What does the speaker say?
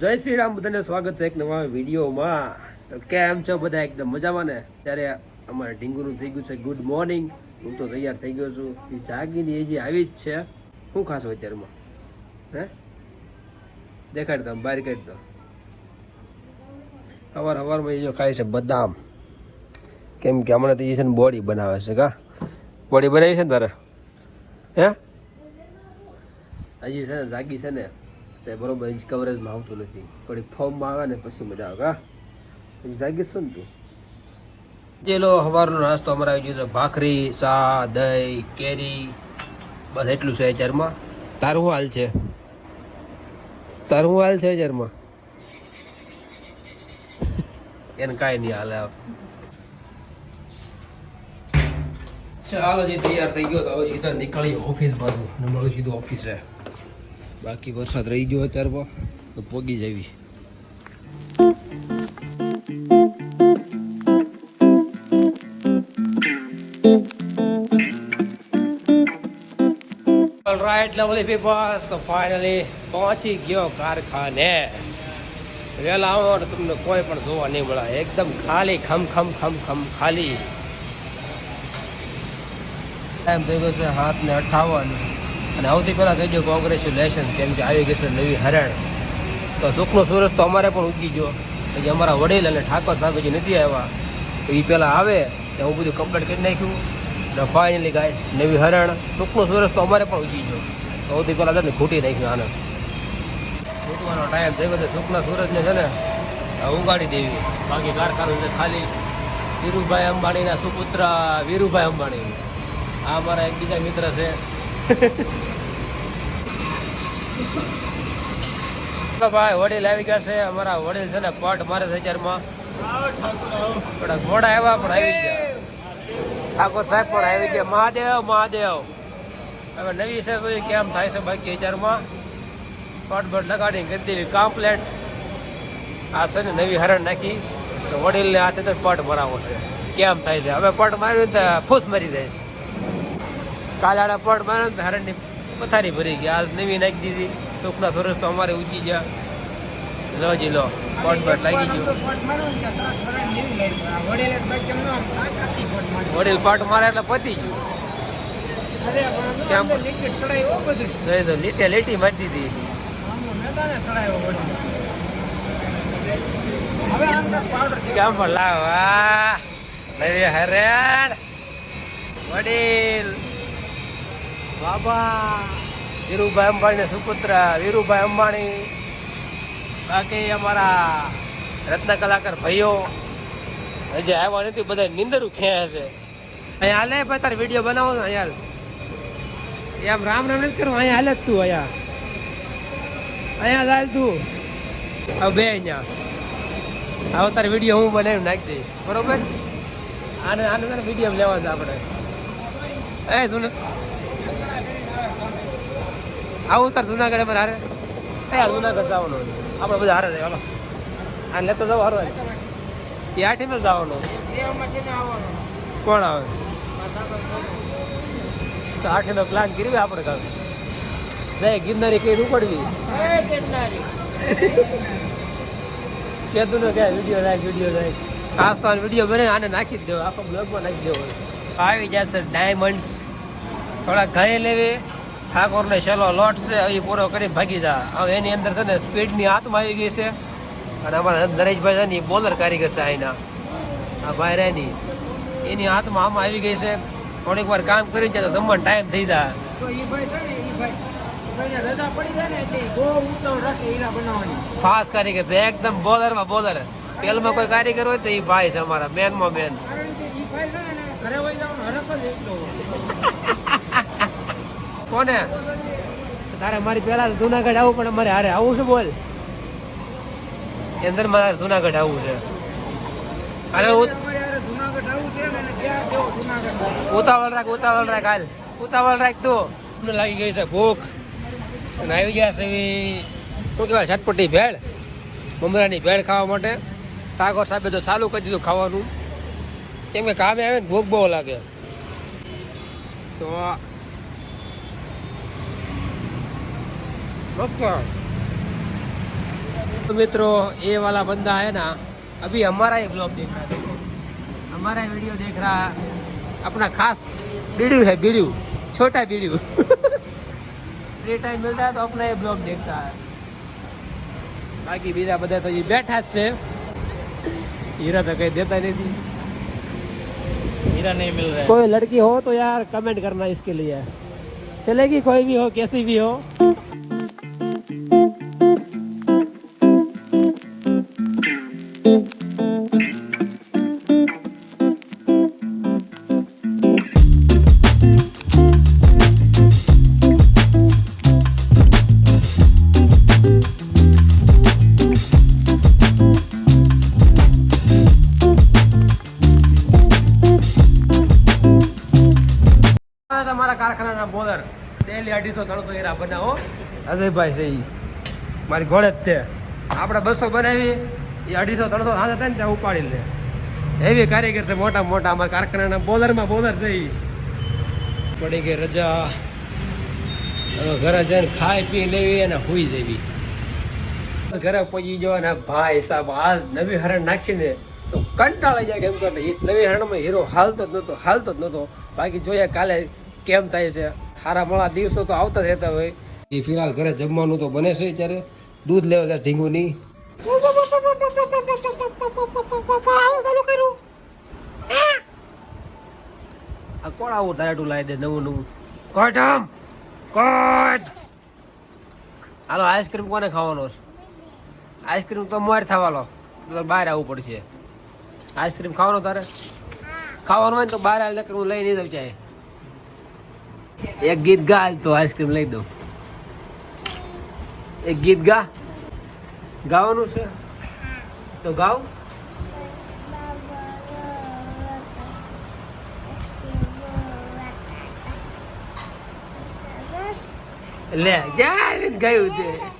જય શ્રી રામ, બધાને સ્વાગત છે એક નવા વિડીયોમાં. તો કેમ છો બધા? એકદમ મજામાં ને? ત્યારે અમારે ઢીંગુનું થઈ ગયું છે ગુડ મોર્નિંગ. હું તો તૈયાર થઈ ગયો છું. એ જાગીને એ જે આવી જ છે. શું ખાશો અત્યારમાં? હે? દેખાડ દો બહાર કાઢી દો. સવાર સવારમાં એ ખાય છે બદામ. કેમ કે હમણાં તો એ છે ને બોડી બનાવે છે, કા? બોડી બનાવી છે ને તારે? હે? હજી છે ને જાગી છે ને. તે બરાબર ઇન્ચ કવરેજમાં આવતું નથી. થોડીક ફોર્મમાં આવે ને પછી મજા આવે કા હજી જાગીશ ને તું? ચેલો સવારનો નાસ્તો અમારે આવી ગયો છે. ભાખરી ચા દહીં કેરી બસ એટલું છે અત્યારમાં. તારું હાલ છે? તારું હાલ છે અત્યારમાં? એને કાંઈ નહીં હાલે. ચાલો જે તૈયાર થઈ ગયો તો હવે સીધા નીકળી ઓફિસ બાજુ. ને મળું સીધું ઓફિસે બાકી વરસાદ રહી ગયો અત્યારમાં તો પોગી જવી રાઈટ લવલી પીપલ્સ તો ફાઇનલી પહોંચી ગયો કારખાને. વહેલા આવો તમને કોઈ પણ જોવા નહીં મળે. એકદમ ખાલી, ખમ ખમ ખમ ખમ, ખાલી. ટાઈમ થઈ ગયો છે હાથ ને અઠાવન. અને સૌથી પહેલાં કહી દો કોંગ્રેચ્યુલેશન કેમ કે આવી ગઈ છે નવી હરણ. તો સુખનો સૂરજ તો અમારે પણ ઉગી ગયો. પછી અમારા વડીલ અને ઠાકોર સાહેબ જે નથી આવ્યા. તો એ પહેલાં આવે તો હું બધું કમ્પ્લીટ કરી નાખ્યું. અને ફાઇનલી ગાય નવી હરણ, સુખનો સૂરજ તો અમારે પણ ઉગી ગયો. તો સૌથી પહેલાં છે ખૂટી નાખ્યું આને. ખૂટવાનો ટાઈમ ગયો છે, સુખના સૂરજને છે ને ઉગાડી દેવી. બાકી કારખાનું છે ખાલી. ધીરુભાઈ અંબાણીના સુપુત્ર વીરુભાઈ અંબાણી. આ અમારા એક બીજા મિત્ર છે. તો ભાઈ, વડીલ આવી ગયા છે. અમારા વડીલ છે ને પટ મારે છે અત્યારમાં. થોડાક ઘોડા આવ્યા પણ આવી ગયા. ઠાકોર સાહેબ પણ આવી ગયા. મહાદેવ મહાદેવ. હવે નવી છે કેમ થાય છે બાકી અત્યારમાં? પટ બટ લગાડીને કરી દેવી કમ્પ્લેટ આ છે ને નવી હરણ નાખી. તો વડીલને હાથે તો પટ મરાવો છે. કેમ થાય છે? હવે પટ માર્યું તો ફૂસ મરી જાય છે. કાલાડા પડ મારે હરણની પથારી ભરી ગઈ. આ નવી નાખી દીધી. સુખના સરસ તો અમારે ઉચી ગયા. લો જી, લો. પટ પટ લાગી ગયું. વડીલ પાટ મારે એટલે પતી ગયું. લીટે લીટી મારી દીધી. કેમ પણ વડીલ. બાબા વીરુભાઈ અંબાણી સુપુત્ર વીરુભાઈ અંબાણી, બાકી અમારા રત્ન કલાકાર ભાઈઓ, હજી આવ્યા નથી બધા નિંદરું ખેંચે છે. અહીંયા હાલે, ભાઈ, તારે વીડિયો બનાવો ને, અહીંયા એમ રામ રામ નથી કરવું, અહીંયા હાલે જ તું, અહીંયા. અહીંયા હાલ તું. હવે બે અહીંયા. હવે તારે વીડિયો હું બનાવી નાખી દઈશ, બરોબર? આને આને વીડિયો લેવા છે આપણે. એ, તું આવું તાર જુનાગઢ અમારે હારે? યાર જુનાગઢ જવાનું આપણે બધા હારે જાય હાલો. આ લેતો જાવ હારો એ આઠી માં જવાનું. કોણ આવે? તો આઠી નો પ્લાન કરી આપણે કામ જય ગિરનારી કઈ ઉપડવી. કેતું ને ક્યાં વીડિયો નાખ વીડિયો નાખ ખાસ તો વીડિયો બને આને નાખી જ દેવો. આખો બ્લોગમાં નાખી દેવો. આવી જશે ડાયમંડ્સ થોડા ઘરે લેવી. ઠાકોરને છેલ્લો લોટ છે એ પૂરો કરી ભાગી જા. હવે એની અંદર છે ને સ્પીડની હાથમાં આવી ગઈ છે. અને અમારા નરેશભાઈ છે ને એ બોલર કારીગર છે અહીંના આ ભાઈ રેની એની હાથમાં આમાં આવી ગઈ છે. થોડીક વાર કામ કરી જાય તો જમવાનો ટાઈમ થઈ જાય. ફાસ્ટ કારીગર છે એકદમ બોલરમાં બોલર. પેલમાં કોઈ કારીગર હોય તો એ ભાઈ છે અમારા મેનમાં મેન કોને? તારે મારી પેલા જુનાગઢ આવું પણ અમારે હારે આવું છે બોલ. અંદર મારે જુનાગઢ આવવું છે. અરે ઉત- ઉતાવળ રાખ ઉતાવળ રાખ હાલ. ઉતાવળ રાખ તું. અમને લાગી ગઈ છે ભૂખ. અને આવી ગયા છે એવી શું કહેવાય ચટપટી ભેળ. મમરાની ભેળ ખાવા માટે. ટાગોર સાહેબે તો ચાલુ કરી દીધું ખાવાનું. કેમ કે કામે આવે ને ભૂખ બહુ લાગે. તો तो मित्रों ये वाला बंदा है ना अभी हमारा ही ब्लॉग देख रहा है देखो हमारा वीडियो देख रहा है अपना खास बीड़ू है बीड़ू छोटा बीड़ू फ्री टाइम मिलता है तो अपना ये ब्लॉग देखता है बाकी बीजा બધા તો ये बैठा જ છે हीरा तो कहीं देता नहीं थी हीरा नहीं मिल रहा कोई लड़की हो तो यार कमेंट करना इसके लिए चलेगी कोई भी हो कैसी भी हो અઢીસો ત્રણસો હીરા બનાવો અજયભાઈ છે મારી ઘોડે જ તે. આપણે બસો બનાવી એ અઢીસો, ત્રણસો હાથે થાય ને ત્યાં ઉપાડી લે. એવી કારીગર છે, મોટા મોટા. અમારા કારખાનાના બોલરમાં બોલર છે ઈ. પડી ગઈ રજા. ઘરે જઈને ખાઈ પી લેવી અને હુઈ જવી. ઘરે પહોંચી અને ભાઈ સાહેબ આ નવી હરણ નાખીને તો કંટાળી જાય કેમ કે નવી હરણમાં હીરો હાલતો જ નહોતો, હાલતો જ નહોતો. બાકી જોઈએ કાલે કેમ થાય છે. સારા મોડા દિવસો તો આવતા જ રહેતા હોય. એ ફિલહાલ ઘરે જમવાનું તો બને છે ત્યારે દૂધ લેવા ગયા ઢીંગું નહીં આ કોણ આવું તારેટું લાવી દે નવું નવું? કોઈ આમ કોટ. હાલો આઈસ્ક્રીમ કોને ખાવાનો છે? આઈસ્ક્રીમ તો મોર થવાનો. તો બહાર આવવું પડશે. આઈસ્ક્રીમ ખાવાનો તારે? ખાવાનું હોય તો બહાર આવીને હું લઈ નહીં દઉં ચાહે એક ગીત ગા, તો આઈસ્ક્રીમ લઈ દઉં. એક ગીત ગા. ગાવાનું છે? તો ગાવ. લે, ક્યાં ગાયું છે